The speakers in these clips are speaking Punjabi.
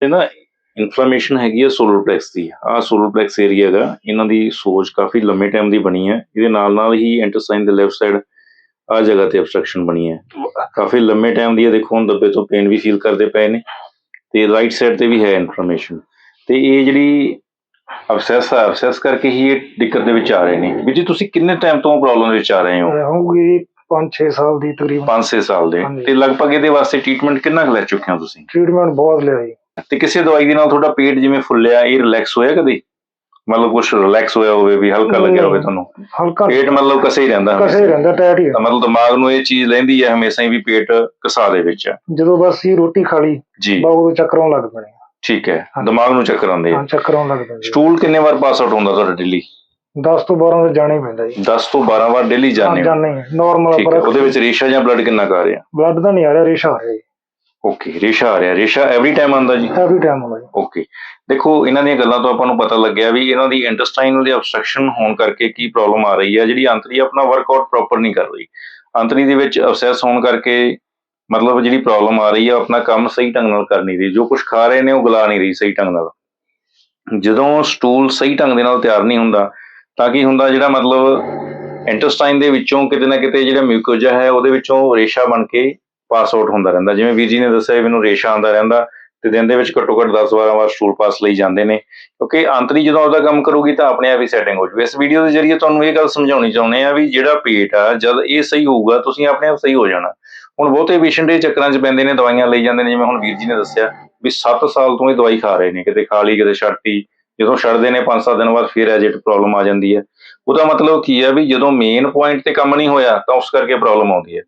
ਤੇ ਨਾ ਇਨਫਲੇਮੇਸ਼ਨ ਹੈਗੀ ਹੈ ਸੋਲਰ ਪਲੈਕਸ ਦੀ। ਆਹ ਸੋਲਰ ਪਲੈਕਸ ਏਰੀਆ ਹੈਗਾ ਇਹਨਾਂ ਦੀ ਸੋਜ ਕਾਫੀ ਲੰਮੇ ਟਾਈਮ ਦੀ ਬਣੀ ਹੈ। ਇਹਦੇ ਨਾਲ ਨਾਲ ਹੀ ਇੰਟੈਸਟਾਈਨ ਦੇ ਲੈਫਟ ਸਾਈਡ ਆ ਜਗ੍ਹਾ ਤੇ ਅਬਸਟ੍ਰਕਸ਼ਨ ਬਣੀ ਹੈ। ਕਾਫੀ ਲੰਮੇ ਟਾਈਮ ਦੀ ਹੈ ਦੇਖੋ ਹੁਣ ਦੱਬੇ ਤੋਂ ਪੇਨ ਵੀ ਫੀਲ ਕਰਦੇ ਪਏ ਨੇ। ਤੇ ਰਾਈਟ ਸਾਈਡ ਤੇ ਵੀ ਹੈ ਇਨਫਲੇਮੇਸ਼ਨ ਤੇ ਇਹ ਜਿਹੜੀ ਅਬਸੈਸ ਹੈ ਅਬਸੈਸ ਕਰਕੇ ਹੀ ਇਹ ਦਿੱਕਤ ਦੇ ਵਿੱਚ ਆ ਰਹੇ ਨੇ। ਵੀ ਜੀ ਤੁਸੀਂ ਕਿੰਨੇ ਟਾਈਮ ਤੋਂ ਪ੍ਰੋਬਲਮ ਵਿੱਚ ਆ ਰਹੇ ਹੋ? ਰਹੂਗੀ 5-6 ਸਾਲ ਦੀ ਤਕਰੀਬਨ। 5-6 ਸਾਲ ਦੇ। ਤੇ ਲਗਭਗ ਇਹਦੇ ਵਾਸਤੇ ਟ੍ਰੀਟਮੈਂਟ ਕਿੰਨਾ ਲੈ ਚੁੱਕੇ ਹੋ ਤੁਸੀਂ? ਟ੍ਰੀਟਮੈਂਟ ਬਹੁਤ ਲਿਆ ਜੀ। ਤੇ ਕਿਸੇ ਦਵਾਈ ਦੇ ਨਾਲ ਤੁਹਾਡਾ ਪੇਟ ਜਿਵੇਂ ਫੁੱਲਿਆ ਇਹ ਰਿਲੈਕਸ ਹੋਇਆ ਕਦੇ? ਮਤਲਬ ਕੁਝ ਰਿਲੈਕਸ ਹੋਇਆ ਹੋਵੇ ਵੀ ਹਲਕਾ ਲੱਗਿਆ ਹੋਵੇ ਤੁਹਾਨੂੰ? ਹਲਕਾ ਪੇਟ ਮਤਲਬ ਕਸੇ ਹੀ ਰਹਿੰਦਾ ਕਸੇ ਹਮੇਸ਼ਾ। ਰਹਿੰਦਾ ਟਾਇਟ ਹੀ ਮਤਲਬ ਦਿਮਾਗ ਨੂੰ ਇਹ ਚੀਜ਼ ਲੈਂਦੀ ਹੈ ਹਮੇਸ਼ਾ ਹੀ ਵੀ ਪੇਟ ਕਸਾ ਦੇ ਵਿੱਚ। ਹੈ ਜਦੋਂ ਬਸ ਹੀ ਰੋਟੀ ਖਾ ਲਈ ਜੀ। ਬਹੁਤ ਚੱਕਰੋਂ ਲੱਗ ਪੈਣੇ ਠੀਕ ਹੈ। ਦਿਮਾਗ ਨੂੰ ਚੱਕਰ ਆਉਂਦੇ ਆ। ਹਾਂ ਚੱਕਰੋਂ ਲੱਗ ਪੈਂਦੇ ਸਟੂਲ ਕਿੰਨੇ ਵਾਰ ਪਾਸ ਆਊਟ ਹੁੰਦਾ ਤੁਹਾਡਾ ਡੇਲੀ 10 ਤੋਂ 12 ਦਾ ਜਾਣਾ ਹੀ ਪੈਂਦਾ ਜੀ। 10 ਤੋਂ 12 ਵਾਰ ਡੇਲੀ ਹੋ ਜਾਣਾ ਹੀ ਨਾਰਮਲ ਹੈ ਉਹਦੇ ਵਿੱਚ ਰੇਸ਼ਾ ਜਾਂ ਬਲੱਡ ਕਿੰਨਾ ਕੁ ਆ ਰਿਹਾ? ਬਲੱਡ ਤਾਂ ਨਹੀਂ ਆ ਰਿਹਾ ਰੇਸ਼ਾ ਆ ਰਿਹਾ ਓਕੇ ਰੇਸ਼ਾ ਆ ਰਿਹਾ ਰੇਸ਼ਾ ਐਵਰੀ ਟਾਈਮ ਆਉਂਦਾ ਜੀ? ਐਵਰੀ ਟਾਈਮ ਹੁੰਦਾ ਜੀ। ਓਕੇ ਦੇਖੋ ਇਹਨਾਂ ਦੀਆਂ ਗੱਲਾਂ ਤੋਂ ਆਪਾਂ ਨੂੰ ਪਤਾ ਲੱਗਿਆ ਵੀ ਇਹਨਾਂ ਦੀ ਇੰਟੈਸਟਾਈਨਲ ਦੀ ਅਬਸਟ੍ਰਕਸ਼ਨ ਹੋਣ ਕਰਕੇ ਕੀ ਪ੍ਰੋਬਲਮ ਆ ਰਹੀ ਹੈ ਜਿਹੜੀ ਅੰਤਰੀ ਆਪਣਾ ਵਰਕਆਊਟ ਪ੍ਰੋਪਰ ਨਹੀਂ ਕਰ ਰਹੀ। ਅੰਤਰੀ ਦੇ ਵਿੱਚ ਅਬਸੈਸ ਹੋਣ ਕਰਕੇ ਮਤਲਬ ਜਿਹੜੀ ਪ੍ਰੋਬਲਮ ਆ ਰਹੀ ਹੈ ਆਪਣਾ ਕੰਮ ਸਹੀ ਢੰਗ ਨਾਲ ਕਰ ਨਹੀਂ ਰਹੀ। ਜੋ ਕੁਝ ਖਾ ਰਹੇ ਨੇ ਉਹ ਗਲਾ ਨਹੀਂ ਰਹੀ ਸਹੀ ਢੰਗ ਨਾਲ। ਜਦੋਂ ਸਟੂਲ ਸਹੀ ਢੰਗ ਦੇ ਨਾਲ ਤਿਆਰ ਨਹੀਂ ਹੁੰਦਾ ਤਾਂ ਕੀ ਹੁੰਦਾ ਜਿਹੜਾ ਮਤਲਬ ਇੰਟੈਸਟਾਈਨ ਦੇ ਵਿੱਚੋਂ ਕਿਤੇ ਨਾ ਕਿਤੇ ਜਿਹੜਾ ਮਿਊਕੋਜਾ ਹੈ ਉਹਦੇ ਵਿੱਚੋਂ ਰੇਸ਼ਾ ਬਣ ਕੇ ਪਾਸ ਆਊਟ ਹੁੰਦਾ ਰਹਿੰਦਾ। ਜਿਵੇਂ ਵੀਰ ਜੀ ਨੇ ਦੱਸਿਆ ਵੀ ਮੈਨੂੰ ਰੇਸ਼ਾ ਆਉਂਦਾ ਰਹਿੰਦਾ ਤੇ ਦਿਨ ਦੇ ਵਿੱਚ ਘੱਟੋ ਘੱਟ 10-12 ਵਾਰ ਸਟੂਲ ਪਾਸ ਲਈ ਜਾਂਦੇ ਨੇ। ਕਿਉਂਕਿ ਆਂਤਰੀ ਜਦੋਂ ਆਪਦਾ ਕੰਮ ਕਰੂਗੀ ਤਾਂ ਆਪਣੇ ਆਪ ਹੀ ਸੈਟਿੰਗ ਹੋ ਜੂ ਇਸ ਵੀਡੀਓ ਦੇ ਜ਼ਰੀਏ ਤੁਹਾਨੂੰ ਇਹ ਗੱਲ ਸਮਝਾਉਣੀ ਚਾਹੁੰਦੇ ਆ ਵੀ ਜਿਹੜਾ ਪੇਟ ਆ, ਜਦ ਇਹ ਸਹੀ ਹੋਊਗਾ, ਤੁਸੀਂ ਆਪਣੇ ਆਪ ਸਹੀ ਹੋ ਜਾਣਾ। ਹੁਣ ਬਹੁਤੇ ਪੇਸ਼ੈਂਟ ਇਹ ਚੱਕਰਾਂ 'ਚ ਪੈਂਦੇ ਨੇ, ਦਵਾਈਆਂ ਲਈ ਜਾਂਦੇ ਨੇ। ਜਿਵੇਂ ਹੁਣ ਵੀਰ ਜੀ ਨੇ ਦੱਸਿਆ ਵੀ 7 ਸਾਲ ਤੋਂ ਇਹ ਦਵਾਈ ਖਾ ਰਹੇ ਨੇ। ਕਿਤੇ ਖਾ ਲਈ, ਕਿਤੇ ਛੱਡਤੀ ਜਦੋਂ ਛੱਡਦੇ ਨੇ 5-7 ਦਿਨ ਬਾਅਦ ਫਿਰ ਐਜਿਟ ਪ੍ਰੋਬਲਮ ਆ ਜਾਂਦੀ ਹੈ। ਉਹਦਾ ਮਤਲਬ ਕੀ ਹੈ ਵੀ ਜਦੋਂ ਮੇਨ ਪੁਆਇੰਟ ਤੇ ਕੰਮ ਨਹੀਂ ਹੋਇਆ ਤਾਂ ਉਸ ਕਰਕੇ ਪ੍ਰੋਬਲਮ ਆਉਂਦੀ ਹੈ।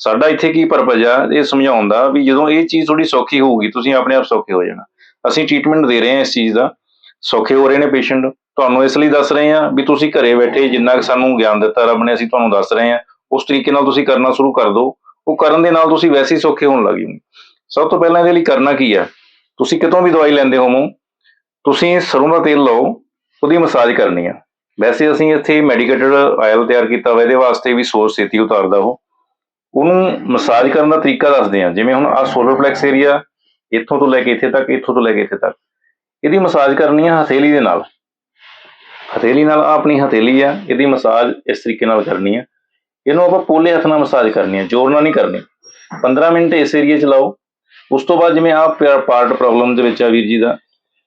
ਸਾਡਾ ਇੱਥੇ ਕੀ ਪਰਪਸ ਆ? ਇਹ ਸਮਝਾਉਣ ਦਾ ਵੀ ਜਦੋਂ ਇਹ ਚੀਜ਼ ਥੋੜੀ ਸੌਖੀ ਹੋਊਗੀ, ਤੁਸੀਂ ਆਪਣੇ ਆਪ ਸੌਖੇ ਹੋ ਜਾਣਾ। ਅਸੀਂ ਟ੍ਰੀਟਮੈਂਟ ਦੇ ਰਹੇ ਹਾਂ ਇਸ ਚੀਜ਼ ਦਾ। ਸੌਖੇ ਹੋ ਰਹੇ ਨੇ ਪੇਸ਼ੈਂਟ ਤੁਹਾਨੂੰ ਇਸ ਲਈ ਦੱਸ ਰਹੇ ਹਾਂ ਵੀ ਤੁਸੀਂ ਘਰੇ ਬੈਠੇ ਜਿੰਨਾ ਕੁ ਸਾਨੂੰ ਗਿਆਨ ਦਿੱਤਾ ਰੱਬ ਨੇ, ਅਸੀਂ ਤੁਹਾਨੂੰ ਦੱਸ ਰਹੇ ਹਾਂ। ਉਸ ਤਰੀਕੇ ਨਾਲ ਤੁਸੀਂ ਕਰਨਾ ਸ਼ੁਰੂ ਕਰ ਦਿਓ। ਉਹ ਕਰਨ ਦੇ ਨਾਲ ਤੁਸੀਂ ਵੈਸੇ ਹੀ ਸੌਖੇ ਹੋਣ ਲੱਗ ਜਾਓਗੇ। ਸਭ ਤੋਂ ਪਹਿਲਾਂ ਇਹਦੇ ਲਈ ਕਰਨਾ ਕੀ ਹੈ ਤੁਸੀਂ ਕਿਤੋਂ ਵੀ ਦਵਾਈ ਲੈਂਦੇ ਹੋਵੋ, ਤੁਸੀਂ ਸਰੋਂ ਦਾ ਤੇਲ ਲਓ, ਉਹਦੀ ਮਸਾਜ ਕਰਨੀ ਆ। ਵੈਸੇ ਅਸੀਂ ਇੱਥੇ ਮੈਡੀਕੇਟਡ ਆਇਲ ਤਿਆਰ ਕੀਤਾ ਹੋਇਆ ਇਹਦੇ ਵਾਸਤੇ ਵੀ ਸੋਰਸ ਛੇਤੀ ਉਤਾਰਦਾ ਉਹ। ਉਹਨੂੰ ਮਸਾਜ ਕਰਨ ਦਾ ਤਰੀਕਾ ਦੱਸਦੇ ਆ ਜਿਵੇਂ ਹੁਣ ਆ ਸੋਲਰ ਪਲੈਕਸ ਏਰੀਆ ਇੱਥੋਂ ਤੋਂ ਲੈ ਕੇ ਇੱਥੇ ਤੱਕ, ਇੱਥੋਂ ਤੋਂ ਲੈ ਕੇ ਇੱਥੇ ਤੱਕ। ਇਹਦੀ ਮਸਾਜ ਕਰਨੀ ਆ ਹਥੇਲੀ ਦੇ ਨਾਲ। ਹਥੇਲੀ ਨਾਲ ਆਹ ਆਪਣੀ ਹਥੇਲੀ ਆ, ਇਹਦੀ ਮਸਾਜ ਇਸ ਤਰੀਕੇ ਨਾਲ ਕਰਨੀ ਆ। ਇਹਨੂੰ ਆਪਾਂ ਪੋਲੇ ਹੱਥ ਨਾਲ ਮਸਾਜ ਕਰਨੀ ਆ, ਜ਼ੋਰ ਨਾਲ ਨਹੀਂ ਕਰਨੀ। 15 ਮਿੰਟ ਇਸ ਏਰੀਆ ਚ ਲਾਓ। ਉਸ ਤੋਂ ਬਾਅਦ ਜਿਵੇਂ ਆਹ ਪਾਰਟ ਪ੍ਰੋਬਲਮ ਦੇ ਵਿੱਚ ਆ ਵੀਰ ਜੀ ਦਾ,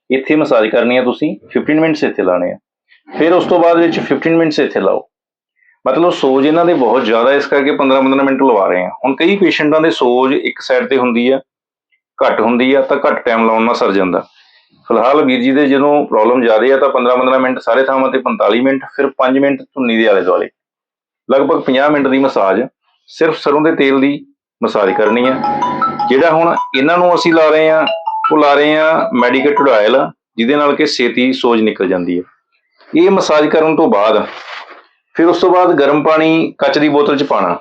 ਇੱਥੇ ਮਸਾਜ ਕਰਨੀ ਆ ਤੁਸੀਂ। 15 ਮਿੰਟਸ ਇੱਥੇ ਲਾਣੇ ਆ। ਫਿਰ ਉਸ ਤੋਂ ਬਾਅਦ ਵਿੱਚ 15 ਮਿੰਟਸ ਇੱਥੇ ਲਾਓ। ਮਤਲਬ ਸੋਜ ਇਹਨਾਂ ਦੇ ਬਹੁਤ ਜ਼ਿਆਦਾ ਇਸ ਕਰਕੇ 15-15 ਮਿੰਟ ਲਵਾ ਰਹੇ ਆ। ਹੁਣ ਕਈ ਪੇਸ਼ੈਂਟਾਂ ਦੇ ਸੋਜ ਇੱਕ ਸਾਈਡ ਤੇ ਹੁੰਦੀ ਆ, ਘੱਟ ਹੁੰਦੀ ਆ, ਤਾਂ ਘੱਟ ਟਾਈਮ ਲਾਉਣ ਨਾਲ ਸਰ ਜਾਂਦਾ। ਫਿਲਹਾਲ ਵੀਰ ਜੀ ਦੇ ਜਦੋਂ ਪ੍ਰੋਬਲਮ ਜ਼ਿਆਦਾ ਆ, ਤਾਂ 15-15 ਮਿੰਟ ਸਾਰੇ ਥਾਵਾਂ ਤੇ 45 ਮਿੰਟ, ਫਿਰ 5 ਮਿੰਟ ਧੁੰਨੀ ਦੇ ਆਲੇ ਦੁਆਲੇ। ਲਗਭਗ 50 ਮਿੰਟ ਦੀ ਮਸਾਜ, ਸਿਰਫ ਸਰੋਂ ਦੇ ਤੇਲ ਦੀ ਮਸਾਜ ਕਰਨੀ ਆ। ਜਿਹੜਾ ਹੁਣ ਇਹਨਾਂ ਨੂੰ ਅਸੀਂ ਲਾ ਰਹੇ ਆ, ਉਹ ਲਾ ਰਹੇ ਆ ਮੈਡੀਕੇਟਡ ਆਇਲ ਜਿਹਦੇ ਨਾਲ ਕਿ ਛੇਤੀ ਸੋਜ ਨਿਕਲ ਜਾਂਦੀ ਹੈ ਇਹ ਮਸਾਜ ਕਰਨ ਤੋਂ ਬਾਅਦ ਫਿਰ ਉਸ ਤੋਂ ਬਾਅਦ ਗਰਮ ਪਾਣੀ ਕੱਚ ਦੀ ਬੋਤਲ 'ਚ ਪਾਣਾ।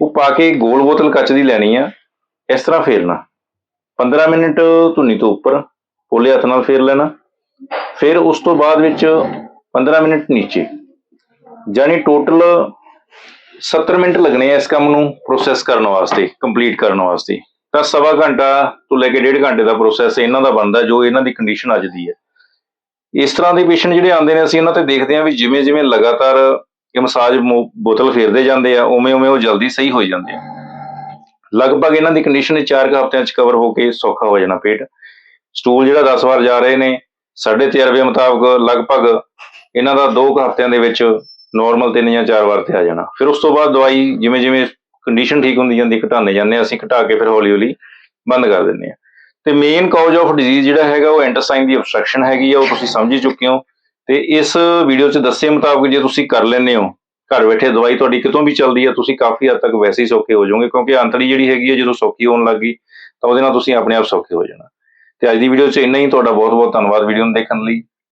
ਉਹ ਪਾ ਕੇ ਗੋਲ ਬੋਤਲ ਕੱਚ ਦੀ ਲੈਣੀ ਆ, ਇਸ ਤਰ੍ਹਾਂ ਫੇਰਨਾ। 15 ਮਿੰਟ ਧੁੰਨੀ ਤੋਂ ਉੱਪਰ ਪੋਲੇ ਹੱਥ ਨਾਲ ਫੇਰ ਲੈਣਾ। ਫਿਰ ਉਸ ਤੋਂ ਬਾਅਦ ਵਿੱਚ 15 ਮਿੰਟ ਨੀਚੇ। ਜਾਨੀ ਟੋਟਲ 70 ਮਿੰਟ ਲੱਗਣੇ ਆ ਇਸ ਕੰਮ ਨੂੰ ਪ੍ਰੋਸੈਸ ਕਰਨ ਵਾਸਤੇ ਕੰਪਲੀਟ ਕਰਨ ਵਾਸਤੇ। ਤਾਂ ਸਵਾ ਘੰਟਾ ਤੋਂ ਲੈ ਕੇ ਡੇਢ ਘੰਟੇ ਦਾ ਪ੍ਰੋਸੈਸ ਇਹਨਾਂ ਦਾ ਬਣਦਾ ਜੋ ਇਹਨਾਂ ਦੀ ਕੰਡੀਸ਼ਨ ਅੱਜ ਦੀ ਹੈ। ਇਸ ਤਰ੍ਹਾਂ ਦੇ ਪੇਸ਼ੈਂਟ ਜਿਹੜੇ ਆਉਂਦੇ ਨੇ, ਅਸੀਂ ਇਹਨਾਂ ਤੇ ਦੇਖਦੇ ਹਾਂ ਵੀ ਜਿਵੇਂ ਜਿਵੇਂ ਲਗਾਤਾਰ ਇਹ ਮਸਾਜ ਬੋਤਲ ਫੇਰਦੇ ਜਾਂਦੇ ਆ ਉਵੇਂ ਉਵੇਂ ਉਹ ਜਲਦੀ ਸਹੀ ਹੋ ਜਾਂਦੇ ਆ। ਲਗਭਗ ਇਹਨਾਂ ਦੀ ਕੰਡੀਸ਼ਨ 4 ਕੁ ਹਫ਼ਤਿਆਂ 'ਚ ਕਵਰ ਹੋ ਕੇ ਸੌਖਾ ਹੋ ਜਾਣਾ ਪੇਟ। ਸਟੂਲ ਜਿਹੜਾ 10 ਵਾਰ ਜਾ ਰਹੇ ਨੇ ਸਾਡੇ ਤਜਰਬੇ ਮੁਤਾਬਕ ਲਗਭਗ ਇਹਨਾਂ ਦਾ 2 ਕੁ ਹਫ਼ਤਿਆਂ ਦੇ ਵਿੱਚ ਨਾਰਮਲ 3 ਜਾਂ 4 ਵਾਰ ਤੇ ਆ ਜਾਣਾ। ਫਿਰ ਉਸ ਤੋਂ ਬਾਅਦ ਦਵਾਈ ਜਿਵੇਂ ਜਿਵੇਂ ਕੰਡੀਸ਼ਨ ਠੀਕ ਹੁੰਦੀ ਜਾਂਦੀ, ਘਟਾਉਂਦੇ ਜਾਂਦੇ ਹਾਂ ਅਸੀਂ ਘਟਾ ਕੇ ਫਿਰ ਹੌਲੀ ਹੌਲੀ ਬੰਦ ਕਰ ਦਿੰਦੇ ਹਾਂ ਤੇ ਮੇਨ ਕਾਜ਼ ਆਫ ਡਿਜ਼ੀਜ਼ ਜਿਹੜਾ ਹੈਗਾ ਉਹ ਐਂਟਰਸਾਈਨ ਦੀ ਅਬਸਟ੍ਰਕਸ਼ਨ ਹੈਗੀ ਆ, ਉਹ ਤੁਸੀਂ ਸਮਝ ਹੀ ਚੁੱਕੇ ਹੋ। ਤੇ ਇਸ ਵੀਡੀਓ 'ਚ ਦੱਸੇ ਮੁਤਾਬਕ ਜੇ ਤੁਸੀਂ ਕਰ ਲੈਂਦੇ ਹੋ, ਘਰ ਬੈਠੇ ਦਵਾਈ ਤੁਹਾਡੀ ਕਿਤੋਂ ਵੀ ਚੱਲਦੀ ਆ, ਤੁਸੀਂ ਕਾਫੀ ਹੱਦ ਤੱਕ ਵੈਸੇ ਹੀ ਸੌਖੇ ਹੋ ਜਾਓਗੇ, ਕਿਉਂਕਿ ਅੰਤੜੀ ਜਿਹੜੀ ਹੈਗੀ ਹੈ ਜਦੋਂ ਸੌਖੀ ਹੋਣ ਲੱਗੀ ਤਾਂ ਉਹਦੇ ਨਾਲ ਤੁਸੀਂ ਆਪਣੇ ਆਪ ਸੌਖੇ ਹੋ ਜਾਣਾ। ਤੇ ਅੱਜ ਦੀ ਵੀਡੀਓ 'ਚ ਇੰਨਾ ਹੀ, ਤੁਹਾਡਾ ਬਹੁਤ ਬਹੁਤ ਧੰਨਵਾਦ ਵੀਡੀਓ ਨੂੰ ਦੇਖਣ ਲਈ।